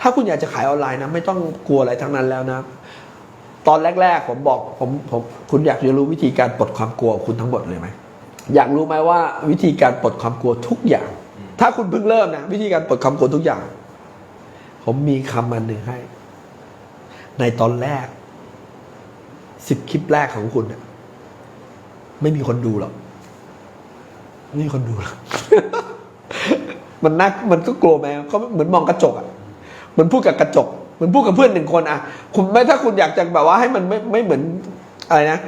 ถ้าคุณอยากจะขายออนไลน์นะไม่ต้องกลัวอะไรทั้งนั้นแล้วนะ ตอนแรก ๆ ผมบอกผมผมคุณอยากจะรู้วิธีการปลดความกลัวคุณทั้งหมดเลยไหมอยากรู้ไหมว่าวิธีการปลดความกลัวทุกอย่าง ถ้าคุณเพิ่งเริ่มนะวิธีการปลดความกลัวทุกอย่าง ผมมีคำมันหนึ่งให้ ในตอนแรกสิบคลิปแรกของคุณเนี่ยไม่มีคนดูหรอกไม่มีคนดูหรอกมันน่ามันก็กลัวไหมก็เหมือนมองกระจกอะ เหมือนพูดกับกระจกเหมือนพูดกับเพื่อนหนึ่งคนอะคุณไม่ถ้าคุณอยากจะแบบว่าให้มันไม่ไม่เหมือนอะไรนะ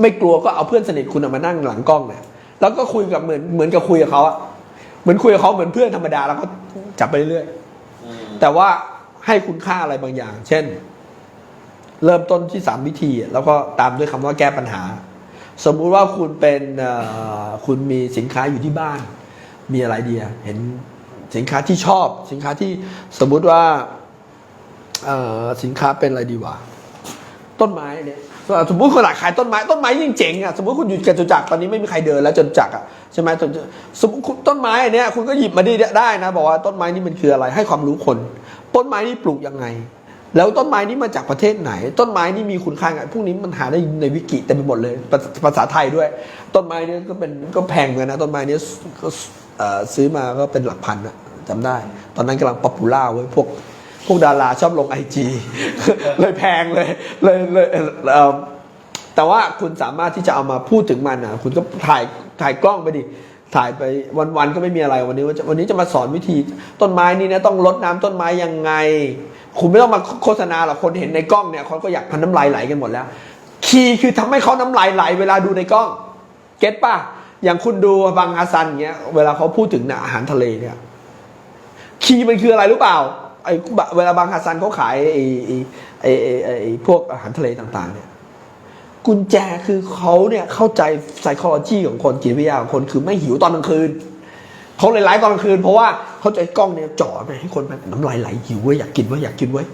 ไม่กลัวก็เอาเพื่อนสนิทคุณอะมานั่งหลังกล้องเนี่ยแล้วก็คุยกับเหมือนเหมือนกับคุยกับเขาอะเหมือนคุยกับเขาเหมือนเพื่อนธรรมดาแล้วก็จับไปเรื่อยๆแต่ว่าให้คุณค่าอะไรบางอย่าง เช่น เริ่มต้นที่สามวิธี แล้วก็ตามด้วยคำว่าแก้ปัญหา สมมุติว่าคุณเป็นคุณมีสินค้าอยู่ที่บ้าน มีอะไรดีอะเห็น สินค้าที่ชอบ สินค้าที่สมมุติว่าสินค้าเป็นอะไรดีวะต้นไม้เนี่ยสมมติคนหลักขายต้นไม้ต้นไม้ยิ่งเจ๋งอะสมมติคุณอยู่จตุจักรตอนนี้ไม่มีใครเดินแล้วจตุจักรอะใช่ไหมจนสมมติต้นไม้อันเนี้ยคุณก็หยิบมาได้ได้นะ บอกว่าต้นไม้นี่มันคืออะไรให้ความรู้คน ต้นไม้นี่ปลูกยังไง แล้วต้นไม้นี่มาจากประเทศไหน ต้นไม้นี่มีคุณค่าไงพวกนี้มันหาได้ในวิกิเต็มไปหมดเลยภาษาไทยด้วย ต้นไม้เนี่ยก็เป็นก็แพงเหมือนนะต้นไม้นี่ยก็ ซื้อมาก็เป็นหลักพันอะจำได้ ตอนนั้นกำลังป๊อปปูล่าเว้ยพวกพวกดาราชอบลงไอจีเลยแพงเลยเลยเลยแต่ว่าคุณสามารถที่จะเอามาพูดถึงมันนะคุณก็ถ่ายถ่ายกล้องไปดิถ่ายไปวันๆก็ไม่มีอะไรวันนี้วันนี้จะมาสอนวิธีต้นไม้นี่นะต้องรดน้ำต้นไม้ยังไง คุณไม่ต้องมาโฆษณาหรอกคนเห็นในกล้องเนี่ยเขาก็อยากพันน้ำลายไหลกันหมดแล้ว คีย์คือทำให้เขาน้ำลายไหลเวลาดูในกล้อง เก็ตป่ะ อย่างคุณดูบางอาซันเงี้ยเวลาเขาพูดถึงเนี่ยอาหารทะเลเนี่ยคีย์มันคืออะไรรู้เปล่าไอ้บะเวลาบางฮัสซันเขาขายไอ้ไอ้ไอ้ไอ้ไอ้พวกอาหารทะเลต่างๆเนี่ยกุญแจคือเขาเนี่ยเข้าใจ psychology ของคนจิตวิทยาของคนคือไม่หิวตอนกลางคืนเขาเลยไลฟ์ตอนกลางคืนเพราะว่าเขาใจะกล้องเนี่ยจ่อไปให้คนแบบน้ำลายไหลหิวเว้ยอยากกินเว้ยอยากกินเว้ย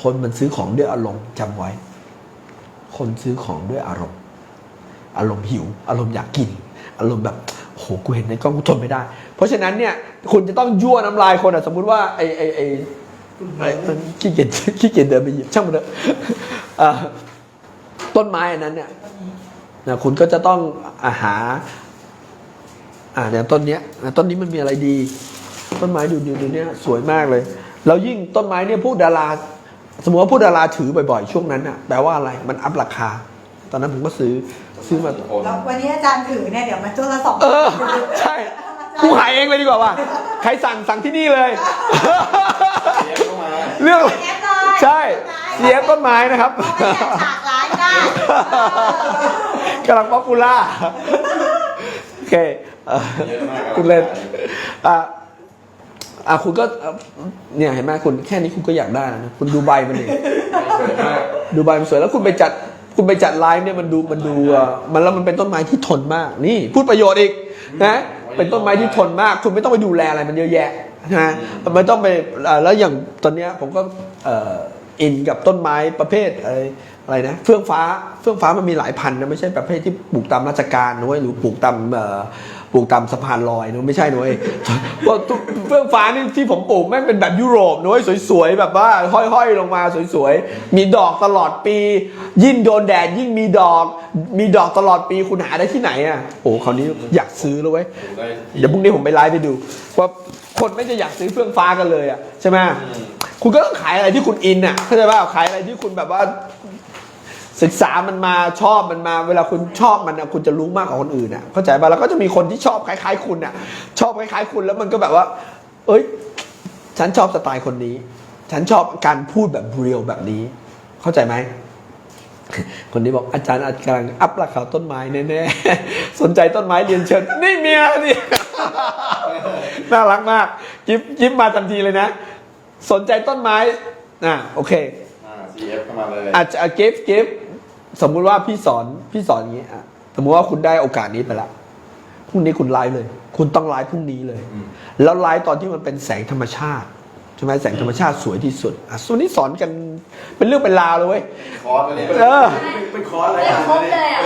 คนมันซื้อของด้วยอารมณ์จำไว้ คนซื้อของด้วยอารมณ์ อารมณ์หิว อารมณ์อยากกิน อารมณ์แบบโหกูเห็นในกล้องกูทนไม่ได้ เพราะฉะนั้นเนี่ยคุณจะต้องยั่วน้ำลายคนอะสมมุติว่าไอไอไอไอ้ขี้เกียจขี้เกียจเดินไปหยิบช่างมันเถอะต้นไม้อันนั้นเนี่ยนะคุณก็จะต้องอาหาอ่าเนี่ยต้นเนี้ยต้นนี้มันมีอะไรดี ต้นไม้ดูดูดูเนี่ยสวยมากเลย แล้วยิ่งต้นไม้เนี่ยพวกดารา สมมติว่าผู้ดาราถือบ่อยๆ ช่วงนั้นอะแปลว่าอะไรมันอัพราคา ตอนนั้นผมก็ซื้อซื้อมา แล้ววันนี้อาจารย์ถือเนี่ยเดี๋ยวมันตัวละสองเออ ใช่กูขายเองเลยดีกว่าว่ะใครสั่งสั่งที่นี่เลย เรื่องเอฟเลยใช่ เสียต้นไม้นะครับเพราะว่าอยากฉากร้ายได้กำลังป๊อปปูล่าโอเคเอ่อคุณเล่นอะอะคุณก็เอ่อเนี่ยเห็นไหมคุณแค่นี้คุณก็อยากได้แล้วนะคุณดูใบมันเองดูใบมันสวยแล้วคุณไปจัด คุณไปจัดไลฟ์เนี่ยมันดูมันดูอะมันแล้วมันเป็นต้นไม้ที่ทนมาก นี่ พูดประโยชน์อีกนะเป็นต้นไม้ที่ทนมาก คุณไม่ต้องไปดูแลอะไรมันเยอะแยะนะไม่ต้องไปแล้วอย่างตอนเนี้ยผมก็อินกับต้นไม้ประเภทอะไรอะไรนะเฟื่องฟ้าเฟื่องฟ้ามันมีหลายพันนะไม่ใช่ประเภทที่ปลูกตามราชการนะเว้ยหรือปลูกตามเอ่อ ปลูกตามสะพานลอยนะไม่ใช่นะเว้ยเพราะเฟื่องฟ้านี่ที่ผมปลูกแม่งเป็นแบบยุโรปนะเว้ยสวยๆแบบว่าห้อยๆลงมาสวยๆ มีดอกตลอดปี ยิ่งโดนแดดยิ่งมีดอก มีดอกตลอดปีคุณหาได้ที่ไหนอะโอ้คราวนี้อยากซื้อแล้วเว้ยเดี๋ยวพรุ่งนี้ผมไปไลฟ์ไปดู ว่าคนไม่จะอยากซื้อเฟื่องฟ้ากันเลยอะใช่ไหมคุณก็ต้องขายอะไรที่คุณอินอะเข้าใจป่ะขายอะไรที่คุณแบบว่า ศึกษามันมาชอบมันมา เวลาคุณชอบมันอะคุณจะรู้มากกว่าคนอื่นอะเข้าใจป่ะแล้วก็จะมีคนที่ชอบคล้ายๆ คุณอะชอบคล้ายๆ คุณแล้วมันก็แบบว่า เอ้ย ฉันชอบสไตล์คนนี้ ฉันชอบการพูดแบบเรียลแบบนี้ เข้าใจไหมคนนี้บอกอาจารย์อาจกำลังอัพราคาต้นไม้แน่ๆสนใจต้นไม้เรียนเชิญนี่เมียนี่น่ารักมากยิ้มยิ้มมาทันทีเลยนะ สนใจต้นไม้อะโอเคอ่า CF เข้ามาเลยอาจจะเก็บเก็บ สมมุติว่าพี่สอนพี่สอนอย่างนี้อะสมมุติว่าคุณได้โอกาสนี้ไปละพรุ่งนี้คุณไลฟ์เลย คุณต้องไลฟ์พรุ่งนี้เลยอืมแล้วไลฟ์ตอนที่มันเป็นแสงธรรมชาติใช่ไหมแสงธรรมชาติสวยที่สุดอะส่วนนี้สอนกันเป็นเรื่องเป็นราวเลยเว้ยคอร์สอันนี้เออเป็นคอร์สอะไรไม่ครบเลยอะ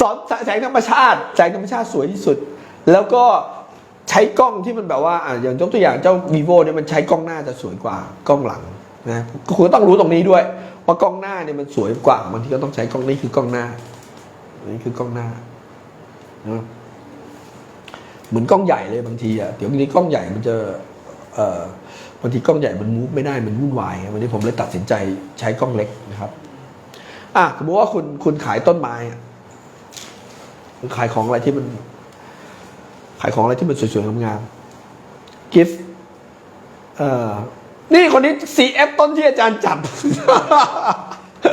สอนแสงธรรมชาติแสงธรรมชาติสวยที่สุด แล้วก็ใช้กล้องที่มันแบบว่าอะอย่างยกตัวอย่างเจ้า vivo เนี่ยมันใช้กล้องหน้าจะสวยกว่ากล้องหลังนะก็คุณก็ต้องรู้ตรงนี้ด้วย ว่ากล้องหน้าเนี่ยมันสวยกว่าบางทีก็ต้องใช้กล้องนี้คือกล้องหน้านี่คือกล้องหน้านะเหมือนกล้องใหญ่เลยบางทีอะเดี๋ยวนี้กล้องใหญ่มันจะเอ่อบางทีกล้องใหญ่มันมูฟไม่ได้มันวุ่นวายวันนี้ผมเลยตัดสินใจใช้กล้องเล็กนะครับอะสมมติว่าคุณคุณขายต้นไม้คุณขายของอะไรที่มัน ขายของอะไรที่มันสวยๆงามๆกิฟต์เอ่อ นี่คนนี้ CF ต้นที่อาจารย์จับ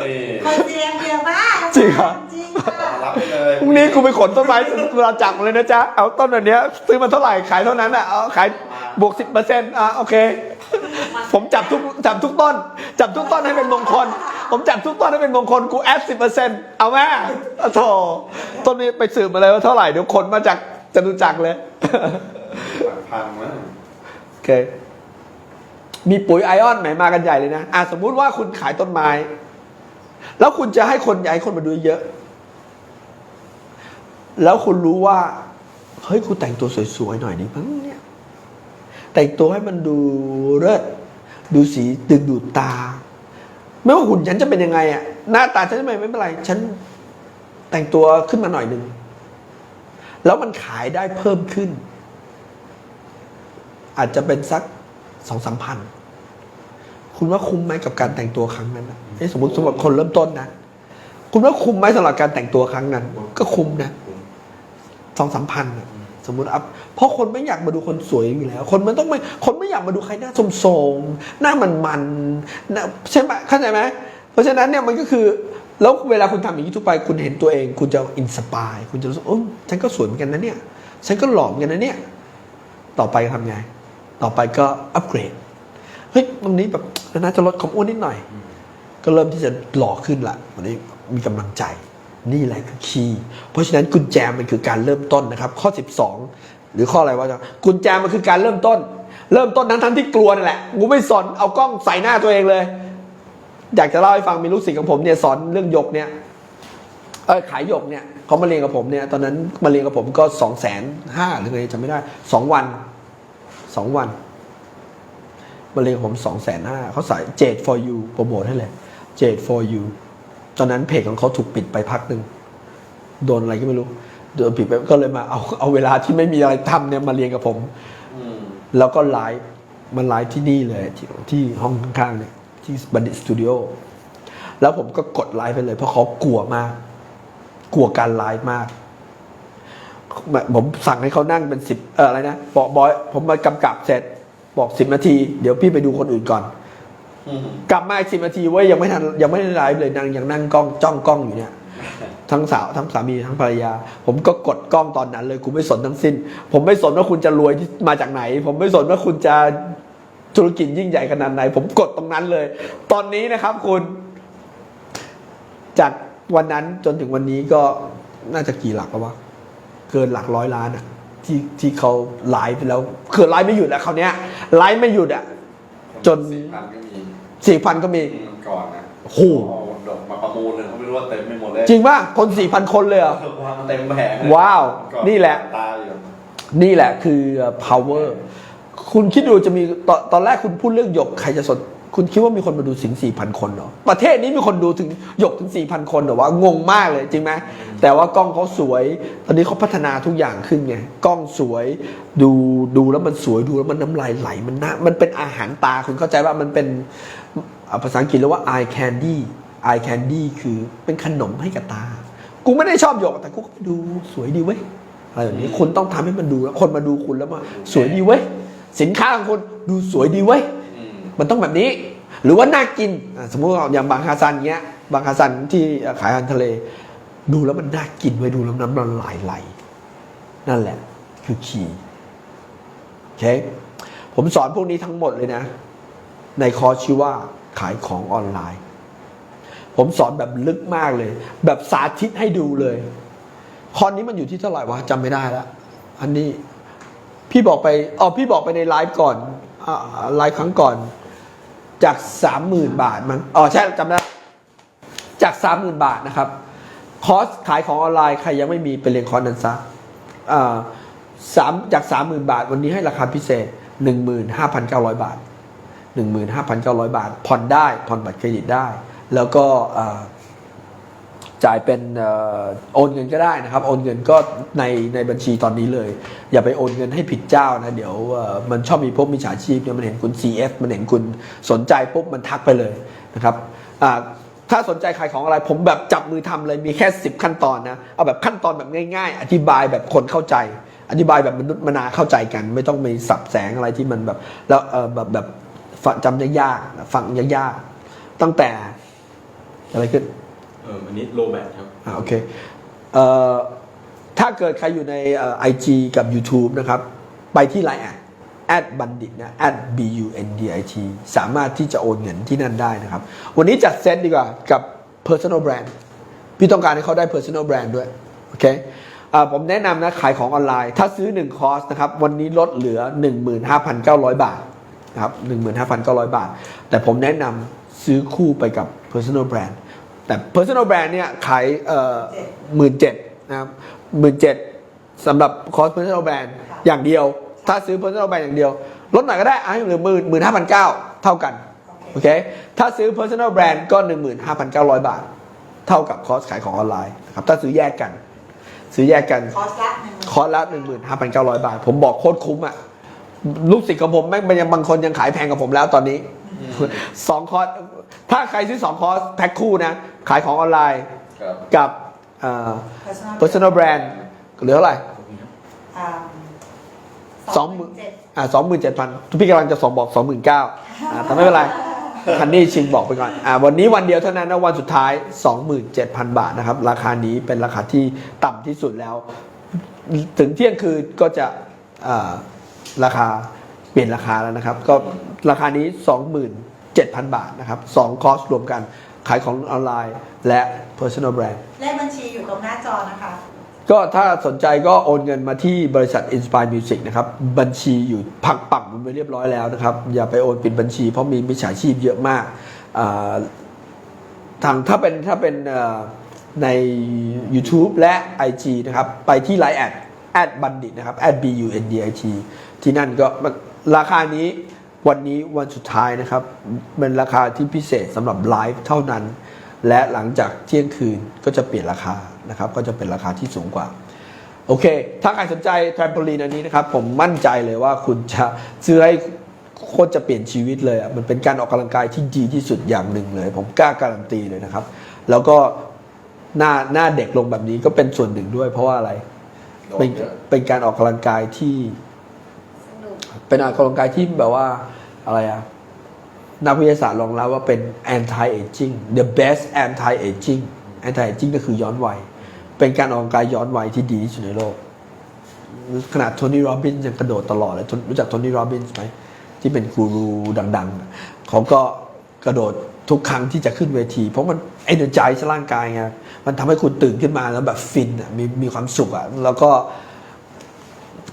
นี่คนเสียงเยอะมากจริงเหรอ จริงค่ะรับเลยพรุ่งนี้กูไปขนต้นไม้เวลาจับมาเลยนะจ๊ะ เอาต้นแบบเนี้ยซื้อมาเท่าไหร่ขายเท่านั้นอะเอาขายบวกสิบเปอร์เซ็นต์อะโอเค ผมจับทุกจับทุกต้น จับทุกต้นให้เป็นมงคล ผมจับทุกต้นให้เป็นมงคลกูแอดสิบเปอร์เซ็นต์เอาไหมอะโถต้นนี้ไปสืบมาเลยว่าเท่าไหร่เดี๋ยวขนมาจากจตุจักรเลยพังมั้ง โอเค มีปุ๋ยไอออนไหนมากันใหญ่เลยนะอะสมมุติว่าคุณขายต้นไม้ แล้วคุณจะให้คนย้ายคนมาดูเยอะ แล้วคุณรู้ว่า เฮ้ย คุณแต่งตัวสวยๆหน่อยดิมั้งเนี่ย แต่งตัวให้มันดูเลิศดูสีดึงดูดตา ไม่ว่าหุ่นฉันจะเป็นยังไงอะหน้าตาฉันจะไม่ไม่เป็นไร ฉันแต่งตัวขึ้นมาหน่อยหนึ่งแล้วมันขายได้เพิ่มขึ้น อาจจะเป็นสักสองสามพัน คุณว่าคุ้มไหมกับการแต่งตัวครั้งนั้นนะสมมติสำหรับคนเริ่มต้นนะ คุณว่าคุ้มไหมสำหรับการแต่งตัวครั้งนั้น ก็คุ้มนะสองสามพันสมมติอัพเพราะคนไม่อยากมาดูคนสวยอยู่แล้ว คนมันต้องไม่คนไม่อยากมาดูใครหน้าสมโสมหน้ามันมันๆหน้าใช่ไหมเข้าใจไหมเพราะฉะนั้นเนี่ยมันก็คือแล้วเวลาคุณทำอย่างนี้ทุกไป คุณเห็นตัวเอง คุณจะอินสปายคุณจะรู้สึกโอ้ฉันก็สวยเหมือนกันนะเนี่ย ฉันก็หล่อเหมือนกันนะเนี่ย ต่อไปทำไง ต่อไปก็อัปเกรด ฮ้ยตรงนี้แบบน่าจะลดความอ้วนนิดหน่อย ก็เริ่มที่จะหล่อขึ้นละวันนี้มีกำลังใจนี่แหละคือคีย์เพราะฉะนั้นกุญแจมันคือการเริ่มต้นนะครับ ข้อ 12 หรือข้ออะไรวะจ๊ะกุญแจมันคือการเริ่มต้น เริ่มต้นทั้งทั้งๆที่กลัวนั่นแหละกูไม่สอนเอากล้องใส่หน้าตัวเองเลย อยากจะเล่าให้ฟังมีลูกศิษย์ของผมเนี่ยสอนเรื่องยกเนี่ยเออขายหยกเนี่ยเขามาเรียนกับผมเนี่ยตอนนั้นมาเรียนกับผมก็สองแสนห้าหรือไงจำไม่ได้สองวันสองวัน มาเรียนกับผมสองแสนห้าเขาใส่ Jade for you โปรโมทให้เลย Jade for you ตอนนั้นเพจของเขาถูกปิดไปพักหนึ่งโดนอะไรก็ไม่รู้โดนปิดไปก็เลยมาเอาเอาเวลาที่ไม่มีอะไรทำเนี่ยมาเรียนกับผมอืมแล้วก็ไลฟ์มันไลฟ์ที่นี่เลยที่ที่ห้องข้างๆเนี่ยที่บัณฑิตสตูดิโอแล้วผมก็กดไลฟ์ไปเลย เพราะเขากลัวมาก กลัวการไลฟ์มาก ผมสั่งให้เขานั่งเป็นสิบเอออะไรนะบอกบอย ผมมากำกับเสร็จ บอกสิบนาที เดี๋ยวพี่ไปดูคนอื่นก่อนอืมกลับมาอีกสิบนาทีเว้ยยังไม่ทันยังไม่ได้ไลฟ์เลยนางยังนั่งกล้องจ้องกล้องอยู่เนี่ยทั้งสาวทั้งสามีทั้งภรรยา ผมก็กดกล้องตอนนั้นเลยกูไม่สนทั้งสิ้น ผมไม่สนว่าคุณจะรวยที่มาจากไหน ผมไม่สนว่าคุณจะธุรกิจยิ่งใหญ่ขนาดไหน ผมกดตรงนั้นเลย ตอนนี้นะครับคุณ จากวันนั้นจนถึงวันนี้ก็น่าจะกี่หลักแล้ววะเกินหลักร้อยล้านอะ ที่ที่เขาไลฟ์ไปแล้วคือไลฟ์ไม่หยุดอะคราวเนี้ยไลฟ์ไม่หยุดอะจน สี่พันก็มีสี่พันก็มี อืมก่อนนะโอ้โห เอาดอกมาประมูลเลยเขาไม่รู้ว่าเต็มไม่หมดเลยจริงป่ะคนสี่พันคนเลยเหรอ วางเต็มแผงเลยว้าวก่อนี่แหละ ตาอยู่นี่แหละคือ power คุณคิดดูจะมีตอนตอนแรกคุณพูดเรื่องหยกใครจะสน คุณคิดว่ามีคนมาดูถึง4,000คนเหรอ ประเทศนี้มีคนดูถึงหยกถึง4,000คนเหรอวะงงมากเลยจริงไหมแต่ว่ากล้องเขาสวย ตอนนี้เขาพัฒนาทุกอย่างขึ้นไง กล้องสวยดูดูแล้วมันสวยดูแล้วมันน้ำลายไหลมันน่ามันเป็นอาหารตาคุณเข้าใจว่ามันเป็นภาษาอังกฤษเรียกว่า eye candy eye candy คือเป็นขนมให้กับตา กูไม่ได้ชอบหยกแต่กูก็ไปดูสวยดีเว้ยอะไรแบบนี้คุณต้องทำให้มันดูแล้วคนมาดูคุณแล้วมาสวยดีเว้ยสินค้าของคุณดูสวยดีเว้ย มันต้องแบบนี้ หรือว่าน่ากิน สมมติว่าอย่างบางฮาซันเงี้ย บางฮาซันที่ขายอาหารทะเล ดูแล้วมันน่ากินไว้ดูแล้วน้ำมันไหลไหลนั่นแหละ คือคีย์โอเคผมสอนพวกนี้ทั้งหมดเลยนะ ในคอร์สชื่อว่าขายของออนไลน์ ผมสอนแบบลึกมากเลย แบบสาธิตให้ดูเลยคอนนี้มันอยู่ที่เท่าไหร่วะจำไม่ได้แล้วอันนี้พี่บอกไปอ๋อพี่บอกไปในไลฟ์ก่อนอไลฟ์ครั้งก่อน จากสามหมื่นบาทมั้งอ๋อใช่จำได้จากสามหมื่นบาทนะครับคอสขายของออนไลน์ใครยังไม่มีไปเรียนคอร์สนั้นซะอ่าสามจากสามหมื่นบาท วันนี้ให้ราคาพิเศษหนึ่งหมื่นห้าพันเก้าร้อยบาทหนึ่งหมื่นห้าพันเก้าร้อยบาท ผ่อนได้ผ่อนบัตรเครดิตได้ แล้วก็ จ่ายเป็นโอนเงินก็ได้นะครับ โอนเงินก็ในในบัญชีตอนนี้เลย อย่าไปโอนเงินให้ผิดเจ้านะ เดี๋ยวมันชอบมีพวกมิจฉาชีพเนี่ยมันเห็นคุณ CF มันเห็นคุณสนใจปุ๊บมันทักไปเลยนะครับถ้าสนใจขายของอะไรผมแบบจับมือทำเลยมีแค่ 10 ขั้นตอนนะ เอาแบบขั้นตอนแบบง่าย ๆ อธิบายแบบคนเข้าใจ อธิบายแบบมนุษย์มนาเข้าใจกัน ไม่ต้องมีสับแสงอะไรที่มันแบบแล้วแบบแบบจำยากๆฟังยากๆตั้งแต่อะไรขึ้น เอออันนี้โลแบทครับ อ่าโอเคเอ่อถ้าเกิดใครอยู่ในไอจีกับ YouTube นะครับ ไปที่ Line แอดแอดบัณฑิตนะ at b u n d i t สามารถที่จะโอนเงินที่นั่นได้นะครับ วันนี้จัดเซตดีกว่ากับ personal brand พี่ต้องการให้เขาได้ personal brand ด้วย โอเคอผมแนะนำนะขายของออนไลน์ ถ้าซื้อ 1 คอร์สนะครับ วันนี้ลดเหลือ 15,900 บาทนะครับ 15,900 บาท แต่ผมแนะนำซื้อคู่ไปกับ personal brand แต่ personal brand เนี่ยขายหมื่นเจ็ดนะครับหมื่นเจ็ดสำหรับคอร์ส personal brand อย่างเดียว ถ้าซื้อ personal brand อย่างเดียว ลดหน่อยก็ได้อะให้เหลือหมื่นหมื่นห้าพันเก้าเท่ากันโอเคถ้าซื้อ personal brand ก็15,900บาท เท่ากับคอร์สขายของออนไลน์นะครับถ้าซื้อแยกกัน ซื้อแยกกันคอร์สละหนึ่งคอร์สละ15,900บาท ผมบอกโคตรคุ้มอะลูกศิษย์ของผมแม่งเป็นยังบางคนยังขายแพงกว่าผมแล้วตอนนี้สองคอร์ส ถ้าใครซื้อสองคอร์สแพ็คคู่นะ ขายของออนไลน์ครับกับเอ่อ personal personal brand เหลือเท่าไหร่อ่าสองหมื่นเจ็ดอ่าสองหมื่นเจ็ดพันพี่กำลังจะสองบอกสองหมื่นเก้าอ่าแต่ไม่เป็นไรคันนี้ชิงบอกไปก่อนอ่าวันนี้วันเดียวเท่านั้นนะวันสุดท้าย 27,000 บาทนะครับ ราคานี้เป็นราคาที่ต่ำที่สุดแล้ว ถึงเที่ยงคืนก็จะอ่าราคาเปลี่ยนราคาแล้วนะครับ ก็ราคานี้ 27,000 บาทนะครับสองคอร์สรวมกันขายของออนไลน์ และ personal brand เลขบัญชีอยู่ตรงหน้าจอนะคะ ก็ถ้าสนใจก็โอนเงินมาที่บริษัท Inspire Music นะครับ บัญชีอยู่พักปักมันไปเรียบร้อยแล้วนะครับ อย่าไปโอนปิดบัญชีเพราะมีมิจฉาชีพเยอะมากอ่าทางถ้าเป็นถ้าเป็นเอ่อใน YouTube และ IG นะครับ ไปที่ Line แอดแอดบัณฑิตนะครับ at b u n d i t ที่นั่นก็มันราคานี้ วันนี้วันสุดท้ายนะครับ เป็นราคาที่พิเศษสำหรับไลฟ์เท่านั้น และหลังจากเที่ยงคืนก็จะเปลี่ยนราคานะครับ ก็จะเป็นราคาที่สูงกว่า โอเค ถ้าใครสนใจแทรมโพลีนอันนี้นะครับ ผมมั่นใจเลยว่าคุณจะซื้อให้โคตรจะเปลี่ยนชีวิตเลยอะมันเป็นการออกกำลังกายที่ดีที่สุดอย่างหนึ่งเลย ผมกล้าการันตีเลยนะครับ แล้วก็หน้าหน้าเด็กลงแบบนี้ก็เป็นส่วนหนึ่งด้วย เพราะว่าอะไรโดนเป็นเยอะเป็นการออกกำลังกายที่สนุกเป็นออกกำลังกายที่แบบว่า อะไรอะนักวิทยาศาสตร์รองรับว่าเป็น anti aging the best anti aging anti aging ก็คือย้อนวัย เป็นการออกกำลังกายย้อนวัยที่ดีที่สุดในโลก ขนาดโทนี่โรบินส์ยังกระโดดตลอดเลยรู้จักโทนี่โรบินส์ไหมที่เป็นกูรูดังๆ เขาก็กระโดดทุกครั้งที่จะขึ้นเวที เพราะมัน energize ร่างกายไงมันทำให้คุณตื่นขึ้นมาแล้วแบบฟินอะมีมีความสุขอะแล้วก็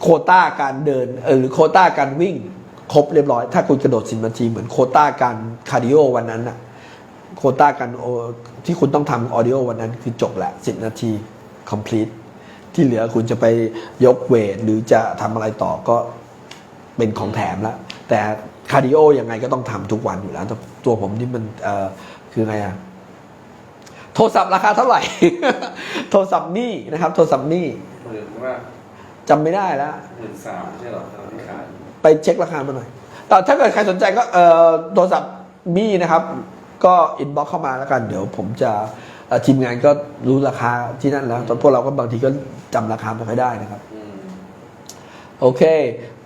โคต้าการเดินเออหรือโคต้าการวิ่ง ครบเรียบร้อย ถ้าคุณกระโดดสิบนาทีเหมือนโควต้าการคาร์ดิโอวันนั้นน่ะโควต้าการโอที่คุณต้องทำออดิโอวันนั้นคือจบแหละสิบนาที complete ที่เหลือคุณจะไปยกเวทหรือจะทำอะไรต่อก็เป็นของแถมแล้วแต่คาร์ดิโอยังไงก็ต้องทำทุกวันอยู่แล้วแต่ตัวผมนี่มันเออคือไงอะโทรศัพท์ราคาเท่าไหร่ โทรศัพท์นี่นะครับ โทรศัพท์นี่หมื่นว่าจำไม่ได้แล้วหมื่นสามไม่ใช่เหรอตอนที่ขาย ไปเช็คราคามาหน่อยแต่ถ้าเกิดใครสนใจก็เอ่อโทรศัพท์มี่นะครับ ก็อินบ็อกเข้ามาแล้วกัน เดี๋ยวผมจะทีมงานก็รู้ราคาที่นั่นแล้ว ตอนพวกเราก็บางทีก็จำราคาไม่ค่อยได้นะครับ โอเค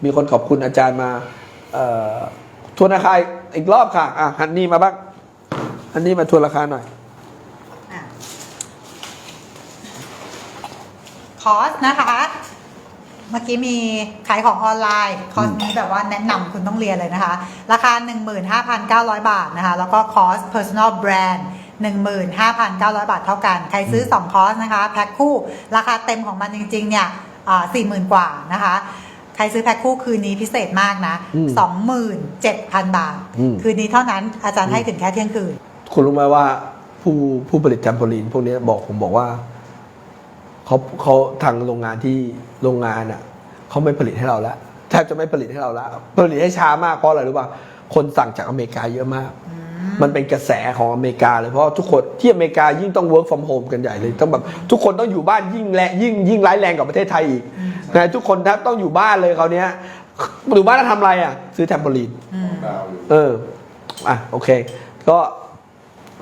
มีคนขอบคุณอาจารย์มาทวนราคาอีกรอบค่ะ อะฮันนี่มาบ้างฮันนี่มาทวนราคาหน่อยคอสนะคะ เมื่อกี้มีขายของออนไลน์คอร์สนี้แบบว่าแนะนำคุณต้องเรียนเลยนะคะ ราคา 15,900 บาทนะคะ แล้วก็คอร์ส personal brand 15,900 บาทเท่ากัน ใครซื้อ 2 คอร์สนะคะ แพ็คคู่ ราคาเต็มของมันจริง ๆ เนี่ยสี่หมื่นกว่านะคะ ใครซื้อแพ็คคู่คืนนี้พิเศษมากนะอืม27,000 บาทอืมคืนนี้เท่านั้นอาจารย์ให้ถึงแค่เที่ยงคืน คุณรู้ไหมว่าผู้ผู้ผลิตแทมโพลีนพวกนี้บอกผมบอกว่า เขาเขาทางโรงงานที่โรงงานอะเขาไม่ผลิตให้เราแล้วแทบจะไม่ผลิตให้เราแล้วผลิตให้ช้ามากเพราะอะไรรู้ป่ะคนสั่งจากอเมริกาเยอะมาก มันเป็นกระแสของอเมริกาเลยเพราะว่าทุกคนที่อเมริกายิ่งต้อง work from home กันใหญ่เลยต้องแบบทุกคนต้องอยู่บ้านยิ่งแรงยิ่งยิ่งร้ายแรงกว่าประเทศไทยอีกนะทุกคนแทบต้องอยู่บ้านเลยคราวเนี้ยอยู่บ้านแล้วทำอะไรอะ ซื้อแทมโบลีนดาวอยู่เอออะโอเค ก็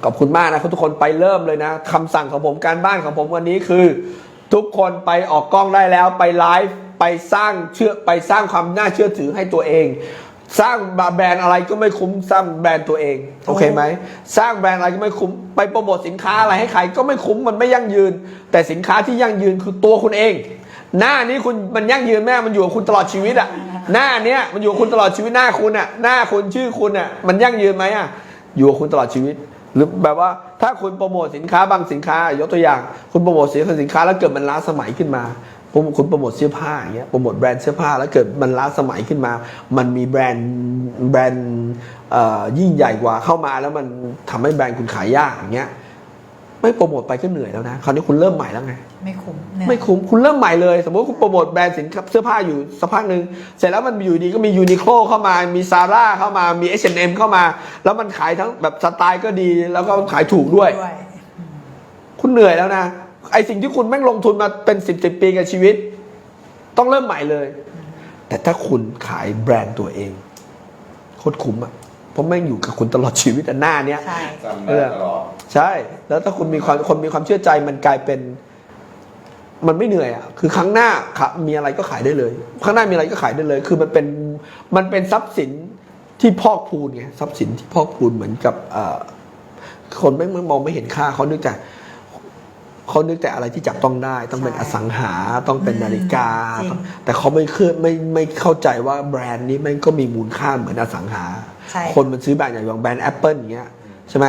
ขอบคุณมากนะทุกคนไปเริ่มเลยนะคำสั่งของผมการบ้านของผมวันนี้คือ ทุกคนไปออกกล้องได้แล้วไปไลฟ์ไปสร้างเชื่อไปสร้างความน่าเชื่อถือให้ตัวเอง สร้างแบรนด์อะไรก็ไม่คุ้มสร้างแบรนด์ตัวเองโอเคไหมสร้างแบรนด์อะไรก็ไม่คุ้มไปโปรโมทสินค้าอะไรให้ใครก็ไม่คุ้มมันไม่ยั่งยืน แต่สินค้าที่ยั่งยืนคือตัวคุณเอง หน้านี้คุณมันยั่งยืนแม่มันอยู่กับคุณตลอดชีวิตอะหน้าเนี้ยมันอยู่กับคุณตลอดชีวิตหน้าคุณอะหน้าคุณชื่อคุณอะมันยั่งยืนไหมอะอยู่กับคุณตลอดชีวิต หรือแบบว่าถ้าคุณโปรโมทสินค้าบางสินค้ายกตัวอย่าง คุณโปรโมทสินค้าสินค้าแล้วเกิดมันล้าสมัยขึ้นมาคุณโปรโมทเสื้อผ้าอย่างเงี้ยโปรโมทแบรนด์เสื้อผ้าแล้วเกิดมันล้าสมัยขึ้นมา มันมีแบรนด์แบรนด์อ่อยิ่งใหญ่กว่าเข้ามาแล้วมันทำให้แบรนด์คุณขายยากอย่างเงี้ย ไม่โปรโมทไปก็เหนื่อยแล้วนะคราวนี้คุณเริ่มใหม่แล้วไง ไม่คุ้มเนี่ยไม่คุ้มคุณเริ่มใหม่เลย สมมติคุณโปรโมทแบรนด์สินค้าเสื้อผ้าอยู่สักพักหนึ่งเสร็จแล้วมันอยู่ดีก็มียูนิโคลเข้ามามีซาร่าเข้ามามี H&M เข้ามา แล้วมันขายทั้งแบบสไตล์ก็ดี แล้วก็ขายถูกด้วย ด้วย คุณเหนื่อยแล้วนะ ไอสิ่งที่คุณแม่งลงทุนมาเป็นสิบสิบปีกับชีวิต ต้องเริ่มใหม่เลย แต่ถ้าคุณขายแบรนด์ตัวเองโคตรคุ้มอะ เพราะแม่งอยู่กับคุณตลอดชีวิตอะหน้าเนี้ย ใช่ จำได้ตลอดใช่ แล้วถ้าคุณมีความคนมีความเชื่อใจมันกลายเป็น มันไม่เหนื่อยอะ คือครั้งหน้าครับมีอะไรก็ขายได้เลยครั้งหน้ามีอะไรก็ขายได้เลย คือมันเป็นมันเป็นทรัพย์สินที่พอกพูนไงทรัพย์สินที่พอกพูนเหมือนกับเอ่อคนไม่มองไม่เห็นค่าเขานึกแต่ เขานึกแต่อะไรที่จับต้องได้ ต้องเป็นใช่อสังหาต้องเป็นนาฬิกาจริงแต่เขาไม่เคยไม่ไม่เข้าใจว่าแบรนด์นี้มันก็มีมูลค่าเหมือนอสังหาใช่คนมันซื้อแบรนด์อย่างแบรนด์แอปเปิลอย่างเงี้ยใช่ไหม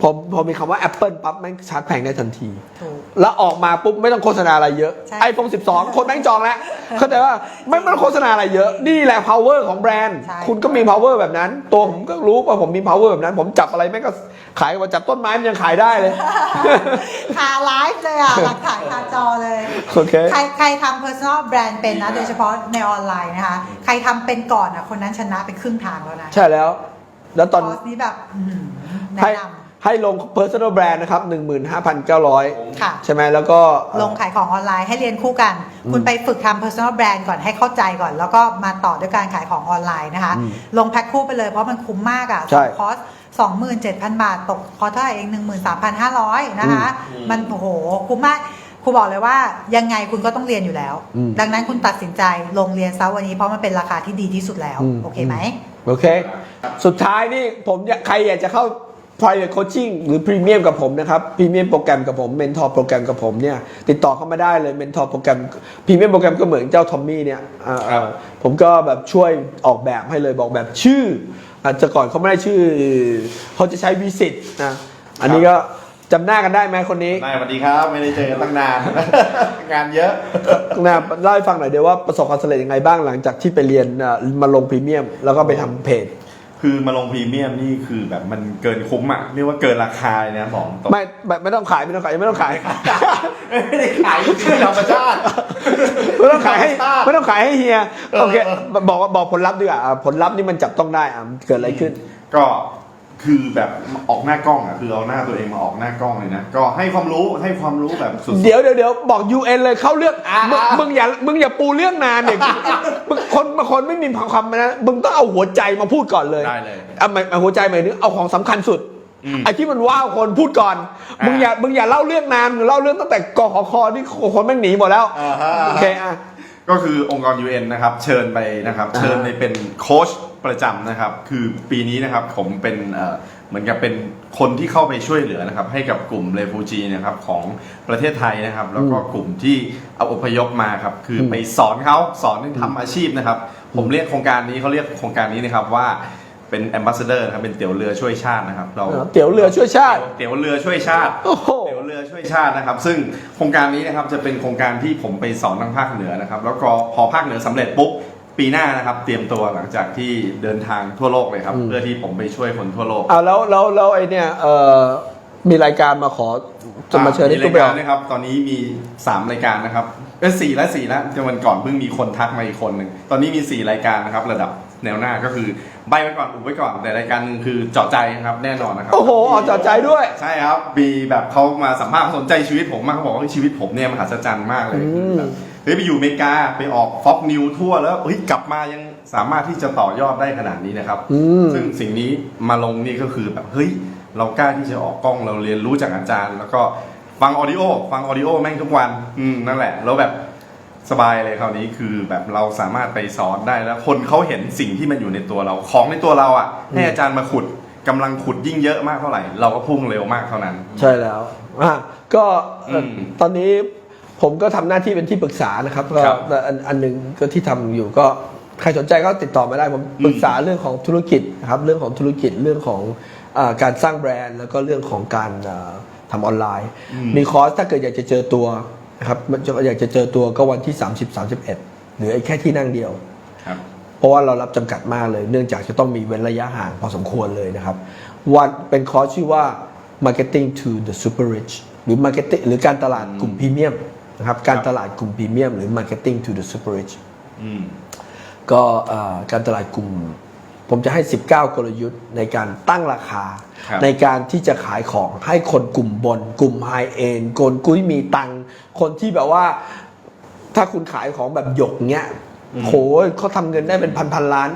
พอพอมีคำว่า Apple ปั๊บแม่งชาร์จแพงได้ทันที ถูก แล้วออกมาปุ๊บไม่ต้องโฆษณาอะไรเยอะใช่ ไอโฟน12 คนแม่งจองแล้ว เข้าใจว่าไม่ไม่ต้องโฆษณาอะไรเยอะ นี่แหละ power ของแบรนด์ ใช่ คุณก็มี power แบบนั้น ตัวผมก็รู้ว่าผมมี power แบบนั้น ผมจับอะไรแม่งก็ขายกว่าจับต้นไม้มันยังขายได้เลย คาไลฟ์เลยอะ หลักฐานคาจอเลย โอเค ใครใครทำ personal brand เป็นนะ โดยเฉพาะในออนไลน์นะคะ ใครทำเป็นก่อนอะ คนนั้นชนะไปครึ่งทางแล้วนะใช่แล้ว แล้วตอนคอร์สนี้แบบอื้อหือแนะให้น ให้ลง personal brand นะครับ15,900ำค่ะใช่ไหมแล้วก็ลงขายของออนไลน์ให้เรียนคู่กันคุณไปฝึกทำ personal brand ก่อนให้เข้าใจก่อน แล้วก็มาต่อด้วยการขายของออนไลน์นะคะ อืมลงแพ็คคู่ไปเลยเพราะมันคุ้มมากอะใช่คอร์ส27,000 บาท ตกคอร์สเท่าไหร่เอง 13,500 นะคะ อืม มันโอ้โห คุ้มมากครูบอกเลยว่ายังไงคุณก็ต้องเรียนอยู่แล้ว อืมดังนั้นคุณตัดสินใจลงเรียนซะวันนี้เพราะมันเป็นราคาที่ดีที่สุดแล้ว อืม โอเคไหม โอเค สุดท้ายนี่ผมอยากใครอยากจะเข้า private coaching หรือ premium กับผมนะครับ premium โปรแกรมกับผม mentor โปรแกรมกับผมเนี่ยติดต่อเข้ามาได้เลย mentor โปรแกรม premium โปรแกรมก็เหมือนเจ้าทอมมี่เนี่ยอ่าครับผมก็แบบช่วยออกแบบให้เลยบอกแบบชื่อ อาจจะก่อนเขาไม่ได้ชื่อ เขาจะใช้วิสิตนะอันนี้ก็จำหน้ากันได้ไหมคนนี้นายสวัสดีครับ ไม่ได้เจอกันตั้งนาน งานเยอะนะเล่าให้ฟังหน่อยเดี๋ยวว่าประสบความสำเร็จยังไงบ้างหลังจากที่ไปเรียนอะมาลงพรีเมียม แล้วก็ไปทำเพจ คือมาลงพรีเมียมนี่คือแบบมันเกินคุ้มอะเรียกว่าเกินราคาเลยนะบอกตรงไม่ไม่ไม่ต้องขายไม่ต้องขายไม่ต้องขาย ไม่ได้ขายชื่อธรรมชาติไม่ต้องขายให้ธรรมชาติไม่ต้องขายให้เฮียเออโอเคบอกว่าบอกผลลัพธ์ดีกว่าอะผลลัพธ์นี่มันจับต้องได้อะเกิดอะไรขึ้น ก็ คือแบบออกหน้ากล้องอะคือเอาหน้าตัวเองมาออกหน้ากล้องเลยนะก็ให้ความรู้ให้ความรู้แบบสุดๆ เดี๋ยวเดี๋ยวเดี๋ยวบอก UN เลยเข้าเรื่องอะมึงอะมึงอย่ามึงอย่าปูเรื่องนานเนี่ยมึงคนบางคนไม่มีความนะมึงต้องเอาหัวใจมาพูดก่อนเลยได้เลยเอาหมายเอาหัวใจหมายถึงเอาของสำคัญสุดอืม ไอ้ที่มันว้าวคนพูดก่อนอะมึงอย่ามึงอย่าเล่าเรื่องนานมึงเล่าเรื่องตั้งแต่กขคนี่คนแม่งหนีหมดแล้วอ่าฮะ โอเคอะ ก็คือองค์กร UN นะครับ เชิญไปนะครับอ่าเชิญไปเป็นโค้ช ประจำนะครับ คือปีนี้นะครับผมเป็นเอ่อเหมือนกับเป็นคนที่เข้าไปช่วยเหลือนะครับ ให้กับกลุ่มเรฟูจีนะครับของประเทศไทยนะครับ แล้วก็กลุ่มที่เอาอพยพมาครับ คืออมไปสอนเขาสอนให้ทำอาชีพนะครับ ผมเรียกโครงการนี้เขาเรียกโครงการนี้นะครับว่าเป็นแอมบาสเดอร์นะครับเป็นเตี๋ยวเรือช่วยชาตินะครับเราเตี๋ยวเรือช่วยชาติเตี๋ยวเรือช่วยชาติโอ้โหเตี๋ยวเรือช่วยชาตินะครับ ซึ่งโครงการนี้นะครับจะเป็นโครงการที่ผมไปสอนทางภาคเหนือนะครับ แล้วก็พอภาคเหนือสำเร็จปุ๊บ ปีหน้านะครับเตรียมตัวหลังจากที่เดินทางทั่วโลกเลยครับอืมเพื่อที่ผมไปช่วยคนทั่วโลกเอาแล้วแล้วแล้วไอเนี่ยเอ่อมีรายการมาขอจะมาเชิญให้มีตุ๊รากยไปกาอรอกนะครับ ตอนนี้มี 3 รายการนะครับเอ้ยสี่และสี่แล้วจะวันก่อนเพิ่งมีคนทักมาอีกคนหนึ่งตอนนี้มีสี่รายการนะครับ ระดับแนวหน้าก็คือใบไว้ก่อนอุบไว้ก่อนแต่รายการหนึงคือเจาะใจนะครับแน่นอนนะครับ โอ้โหออกจอใจด้วย ใช่ครับมีแบบเขามาสัมภาษณ์เขาสนใจชีวิตผมมากเขาบอกว่าเฮ้ยชีวิตผมเนี่ยมหัศจรรย์มากเลยอืมคือแบบ เฮ้ยไปอยู่อเมริกาไปออกฟ็อกนิวทั่วแล้วเฮ้ยกลับมายังสามารถที่จะต่อยอดได้ขนาดนี้นะครับ อืม ซึ่งสิ่งนี้มาลงนี่ก็คือแบบเฮ้ยเรากล้าที่จะออกกล้องเราเรียนรู้จากอาจารย์ แล้วก็ฟังออดิโอ ฟังออดิโอแม่งทุกวันอืมนั่นแหละ แล้วแบบสบายเลยคราวนี้คือแบบเราสามารถไปสอนได้แล้ว คนเขาเห็นสิ่งที่มันอยู่ในตัวเราของในตัวเราอะ ให้อาจารย์มาขุดกำลังขุดยิ่งเยอะมากเท่าไหร่ เราก็พุ่งเร็วมากเท่านั้น ใช่แล้วอะก็เอ่ออม ตอนนี้ ผมก็ทำหน้าที่เป็นที่ปรึกษานะครับก็ครับแต่อันอันหนึ่งก็ที่ทำอยู่ก็ใครสนใจก็ติดต่อมาได้ผมปรึกษาเรื่องของธุรกิจนะครับเรื่องของธุรกิจเรื่องของอาการสร้างแบรนด์ แล้วก็เรื่องของการอ่าทำออนไลน์ มีคอร์สถ้าเกิดอยากจะเจอตัวนะครับมันจะอยากจะเจอตัวก็วันที่ 30 31เหลือไอ้แค่ที่นั่งเดียวครับเพราะว่าเรารับจำกัดมากเลย เนื่องจากจะต้องมีเว้นระยะห่างพอสมควรเลยนะครับวันเป็นคอร์สชื่อว่า marketing to the super rich หรือ marketing หรือการตลาดกลุ่มพรีเมียม นะครับ การตลาดกลุ่มพรีเมียมหรือ marketing to the super rich อืมก็เอ่อการตลาดกลุ่ม ผมจะให้ 19 กลยุทธ์ในการตั้งราคาครับในการที่จะขายของให้คนกลุ่มบน กลุ่มไฮเอ็นคนกุ้ยมีตังค์คนที่แบบว่า ถ้าคุณขายของแบบหยกเงี้ยโหเขาทำเงินได้เป็นพันพันๆล้าน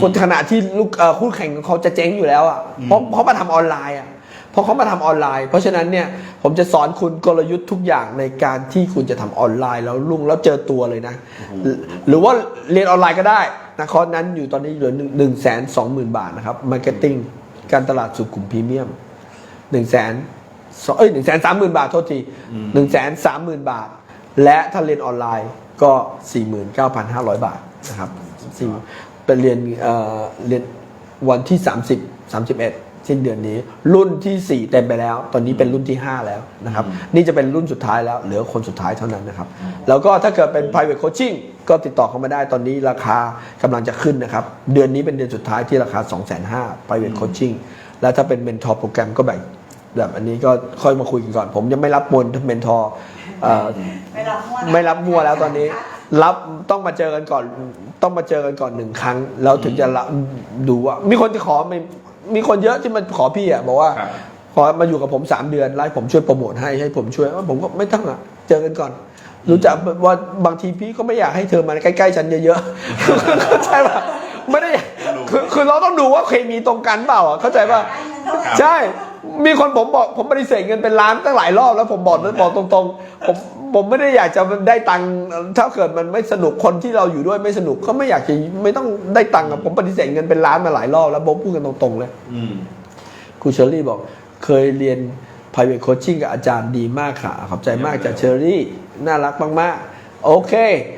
คนขณะที่ลูกเอ่อคู่แข่งของเขาจะเจ๊งอยู่แล้วอะเพราะเพราะมาทำออนไลน์อะเพราะเขามาทำออนไลน์ เพราะฉะนั้นเนี่ยผมจะสอนคุณกลยุทธ์ทุกอย่างในการที่คุณจะทำออนไลน์แล้วลุ่งแล้วเจอตัวเลยนะหรือหรือว่าเรียนออนไลน์ก็ได้นะคอร์สนั้นอยู่ตอนนี้เหลือหนึ่งแสนสองหมื่นบาทนะครับมาร์เก็ตติ้งการตลาดสุขุมพรีเมียมหนึ่งแสนเอ้ยหนึ่งแสนสามหมื่นบาทโทษทีหนึ่งแสนสามหมื่นบาท และถ้าเรียนออนไลน์ก็49,500บาทนะครับสี่เป็นเรียนเอ่อเรียนวันที่30 31สิ้ นเดือนนี้ รุ่นทีสี่ 4 เต็มไปแล้ว ตอนนี้เป็นรุ่นที่ 5 แล้วนะครับ นี่จะเป็นรุ่นสุดท้ายแล้ว เหลือคนสุดท้ายเท่านั้นนะครับ แล้วก็ถ้าเกิดเป็น private coaching ก็ติดต่อเข้ามาได้ตอนนี้ราคากำลังจะขึ้นนะครับ เดือนนี้เป็นเดือนสุดท้ายที่ราคา 2,500 private coaching แล้วถ้าเป็น mentor โปรแกรมก็แบ่งแบบอันนี้ก็ค่อยมาคุยกันก่อน ผมยังไม่รับมนเมนทอร์ไม่รับมั่วนะไม่รับมั่วแล้วตอนนี้รับต้องมาเจอกันก่อนต้องมาเจอกันก่อนหนึ่งครั้ง แล้วถึงจะรับดูว่ามีคนที่ขอไม่มีคนเยอะที่มาขอพี่อะบอกว่า ครับ ขอมาอยู่กับผม 3 เดือนไล่ผมช่วยโปรโมทให้ให้ผมช่วยว่าผมก็ไม่ต้องอะเจอกันก่อน รู้จักว่าบางทีพี่ก็ไม่อยากให้เธอมาใกล้ๆฉันเยอะๆ เข้าใจป่ะไม่ได้คือคือเราต้องดูว่าเคมีตรงกันเปล่าอะเข้าใจป่ะ ใช่ มีคนผมบอกผมปฏิเสธเงินเป็นล้านตั้งหลายรอบแล้วผมบอกบอกตรงๆ ผม ผมไม่ได้อยากจะได้ตังค์ถ้าเกิดมันไม่สนุกคนที่เราอยู่ด้วยไม่สนุกก็ไม่อยากจะไม่ต้องได้ตังค์อะผมปฏิเสธเงินเป็นล้านมาหลายรอบแล้วผมพูดกันตรงๆเลยอืมครูเชอรี่บอกเคยเรียน private coaching กับอาจารย์ดีมากค่ะ ขอบใจมากจากเชอรี่ น่ารักมากๆ โอเค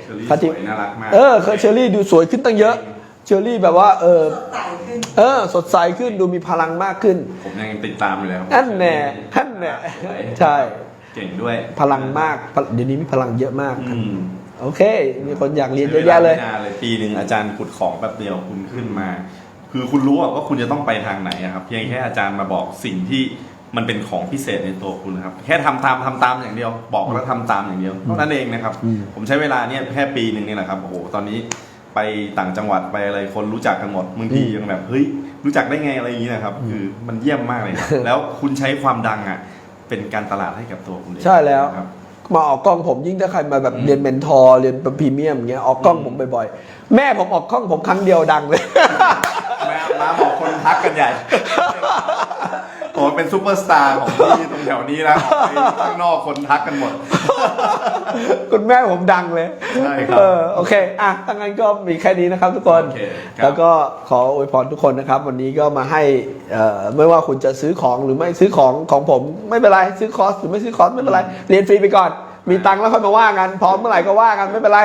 เชอรี่คติสวยน่ารักมากเออเคยเชอรี่ดูสวยขึ้นตั้งเยอะเชอรี่แบบว่าเออสดใสขึ้นเออ สดใสขึ้นดูมีพลังมากขึ้น ผมยังติดตามอยู่แล้วนั่นแน่นั่นแน่สวยใช่ เก่งด้วยพลังมากพลเดี๋ยวนี้มีพลังเยอะมากอืมโอเค มีคนอยากเรียนเยอะแยะเลย ใช้วาไม่นานเลยปีหนึ่งอาจารย์ขุดของแป๊บเดียวคุณขึ้นมา คือคุณรู้อะว่าคุณจะต้องไปทางไหนอะครับ เพียงแค่อาจารย์มาบอกสิ่งที่มันเป็นของพิเศษในตัวคุณนะครับ แค่ทำตามทำตามอย่างเดียว บอกแล้วทำตามอย่างเดียวเท่านั้นเองนะครับ อืม ผมใช้เวลาเนี่ยแค่ปีหนึ่งนี่แหละครับโอ้โหตอนนี้ไปต่างจังหวัดไปอะไรคนรู้จักกันหมดบางทียังแบบเฮ้ยรู้จักได้ไงอะไรอย่างนี้นะครับ คือมันเยี่ยมมากเลยครับ แล้วคุณใช้ความดังอะ เป็นการตลาดให้กับตัวคุณเองใช่แล้วครับ มาออกกล้องผมยิ่งถ้าใครมาแบบอืมเรียนเมนทอร์เรียนพรีเมียมอย่างเงี้ยออกกล้องอืมผมบ่อยๆ แม่ผมออกกล้องผมครั้งเดียวดังเลย มามาบอกคนทักกันใหญ่ โอ้เป็นซูเปอร์สตาร์ของที่ตรงแถวนี้นะไปข้างนอกคนทักกันหมด คุณแม่ผมดังเลยใช่ครับเออโอเคอะถ้างั้นก็มีแค่นี้นะครับทุกคน โอเคครับ แล้วก็ขออวยพรทุกคนนะครับ วันนี้ก็มาให้เอ่อไม่ว่าคุณจะซื้อของหรือไม่ซื้อของของผมไม่เป็นไรซื้อคอร์สหรือไม่ซื้อคอร์สไม่เป็นไร เรียนฟรีไปก่อน มีตังค์แล้วค่อยมาว่ากันพร้อมเมื่อไหร่ก็ว่ากันไม่เป็นไร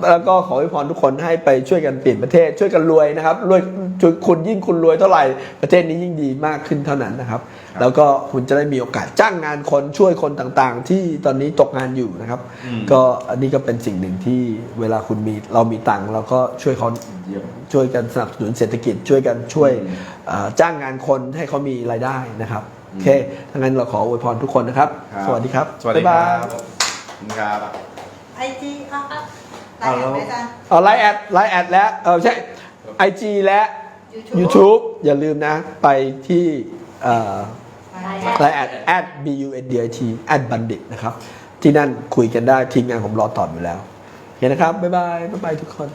แล้วก็ขออวยพรทุกคนให้ไปช่วยกันเปลี่ยนประเทศ ช่วยกันรวยนะครับรวยคุณยิ่งคุณรวยเท่าไหร่ประเทศนี้ยิ่งดีมากขึ้นเท่านั้นนะครับครับแล้วก็คุณจะได้มีโอกาสจ้างงานคนช่วยคนต่างๆ ที่ตอนนี้ตกงานอยู่นะครับอืมก็อันนี้ก็เป็นสิ่งหนึ่งที่เวลาคุณมีเรามีตังค์เราก็ช่วยเขาเยี่ยมช่วยกันสนับสนุนเศรษฐกิจช่วยกันช่วยอืมเอ่อจ้างงานคนให้เขามีรายได้นะครับโอเคถ้างั้นเราขออวยพรทุกคนนะครับครับสวัสดีครับ สวัสดีบ๊ายครับายบขอบคุณครับไอจีอะ ไลเอาน์แอแล้ดวไหมจ๊ะเอาไลน์แอดไลน์แอดและเออใช่ไอจีและ YouTube YouTube อย่าลืมนะ ไปที่เอ่อไลน์ไลน์แอด at b u n d i t at bandit นะครับ ที่นั่นคุยกันได้ทีมงานผมรอตอบอยู่แล้ว โอเคนะครับ บ๊ายบาย บ๊ายบายทุกคน